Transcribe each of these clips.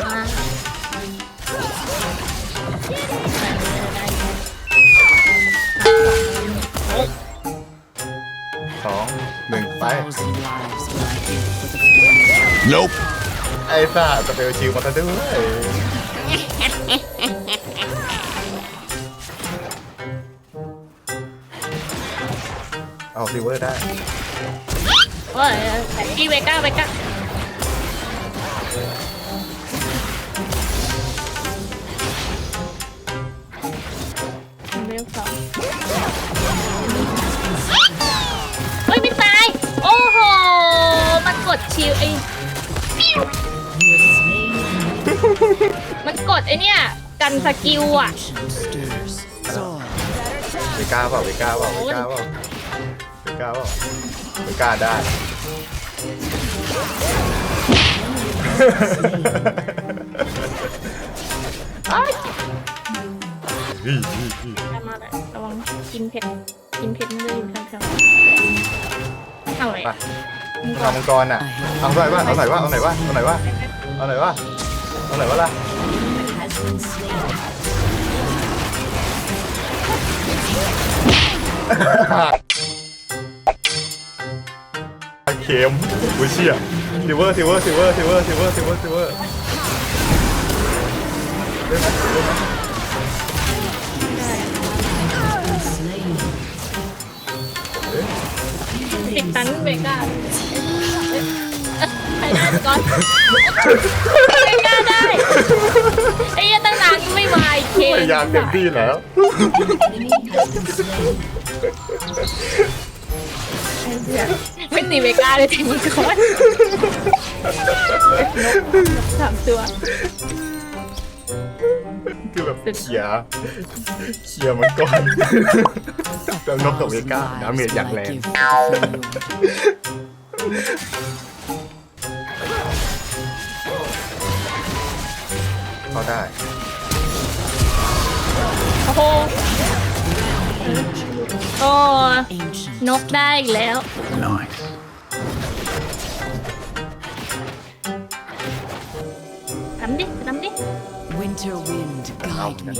มาได้สองหนึ่งไป Thousand lives will I give for the flame. Nope. ไอ้ซ่าสเปลชิลมาซะด้วยเอาซิเวอร์ได้โอ้ยอีเวก้าเวก้า มันกดไอ้เนี่ยกันสกิลอะ Ocean stirs. Soar. เวก้าเปล่าเวก้าเปล่าเวก้าเปล่าเวก้าเปล่าเวก้าได้เอ้ยอีอีอีตามมาเลยระวังกินเผ็ดกินเผ็ดไม่ได้อยู่ข้างๆเอาไงไป เอามังกรอะเอาหน่อยว่าเอาหน่อยว่าเอาหน่อยว่าเอาหน่อยว่าเอาหน่อยว่าเอาหน่อยว่าล่ะเข็มกูเชี่ยซิเวอร์ซิเวอร์ซิเวอร์ซิเวอร์ซิเวอร์ซิเวอร์ซิเวอร์เล่นไหมเล่นไหมติดตันเบก้าใครได้ ก่อนเบก้าได้ไอ้เหี้ยตั้งนานยังไม่มาอีกเคพยายามเต็มที่แล้ว ไม่ตีเบก้าเลยตีมังกรสามตัว คือแบบเขี่ยเขี่ยมันก่อนแล้วนกกับเว Thousand ก้าดาเมจ lives อย่าง will แร I ง เข้าได้ โอ้โหโอ้ Ancient. นกได้อีกแล้ว Nice. ทำดิทำดิ Winter wind, guide me.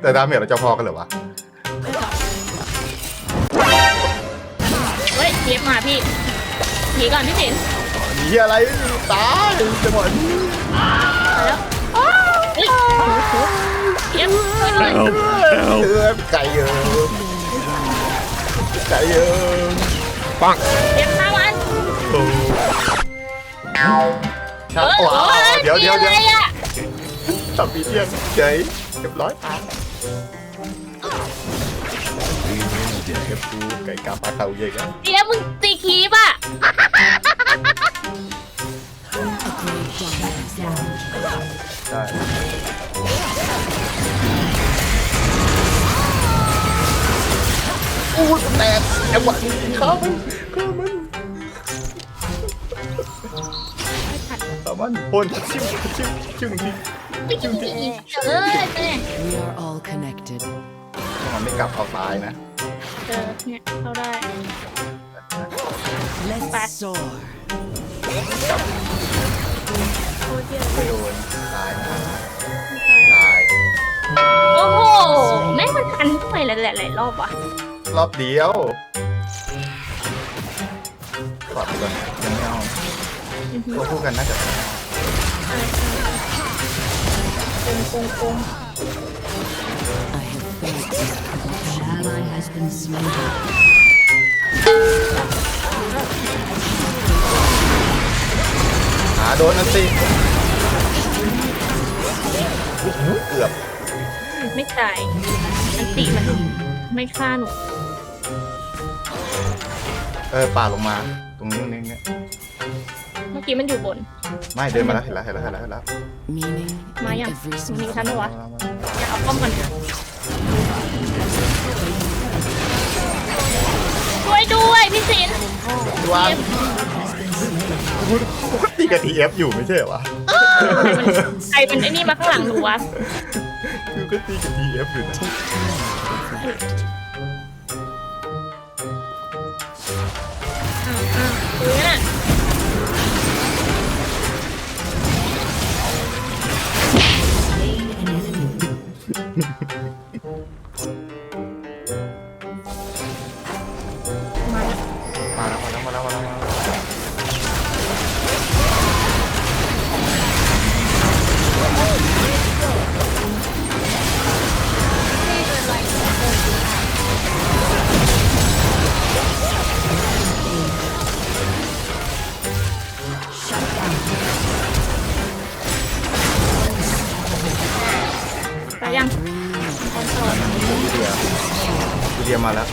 แต่ดาเมจเราจะพอกันเหรอวะ เฮ้ยเทียบมาพี่ผีก่อนพี่สินมีอะไรตายจังหวะนี้มาแล้ว เฮ้ยเทียบช่วยด้วยเออไก่เยอะไก่เยอะเทียบข้ามันโอ้ครับเออว้าวเดี๋ยวเดี๋ยวเดี๋ยวอะไรอะทำปีเดียนเฉยเรียบร้อยเก็บกูไก่กาปลาเต่าเยอะกันเทียบมึงตีคี แตกจังหวะนี้ข้ามันข้ามันข้ามันพ่นชิมชิมชิมทีไม่กินทีเออเนี่ย We are all connected. ถ้ามันไม่กลับเอาตายนะเออเนี่ยเข้าได้ Let's Back. soar. ไม่โดนตายนะตาย โอ้โหแม่งมันทันทำไมหลายๆหลายรอบวะ รอบเดียวกอดก่อนยังไม่เอาตัวคู่กันน่าจะโกงโกงโกง I have faith. An ally has been slain. หาโดนนั่นสิอ้โหเกือบ ไม่ตายอันติมันไม่ฆ่าหนู เออป่าลงมา ตรงนี้ตรงนี้เนี่ยเมื่อกี้มันอยู่บน ไม่เดินมาแล้วเห็นแล้วเห็นแล้วเห็นแล้วเห็นแล้ว Meaning in Maya, every ini small kan wah. มามาอยากเอาป้อมกันช่วยด้วยพี่สินวางตีกับทีเอฟอยู่ไม่ใช่เหรอวะใครมันไอ้นี่มาข้างหลังหนูวะ คือก็ตีกับทีเอฟอยู่นะคือน่ะ เดียมาแล้ว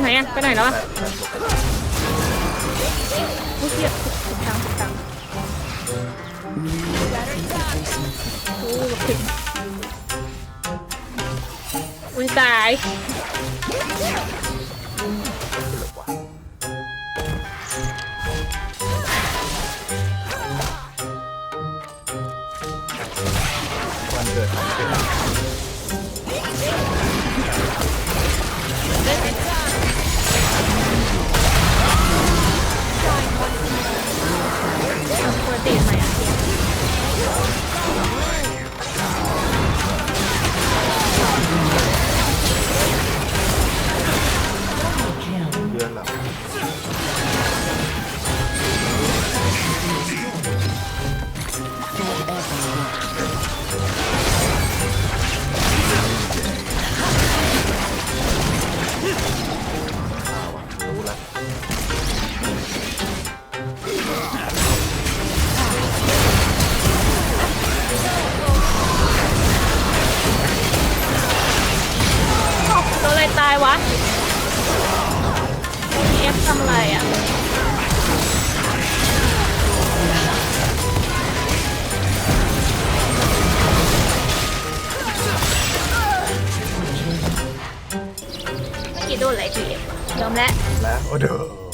ไหนอะไปไหนแล้วอะ ผู้เสียบถูกตังถูกตังโอ้หลบผิดอุ้ยตาย เดื ทำอะไรอะเมื่อกี้โดนอะไรทียอมแล้ว แล้วโอ้เด้อ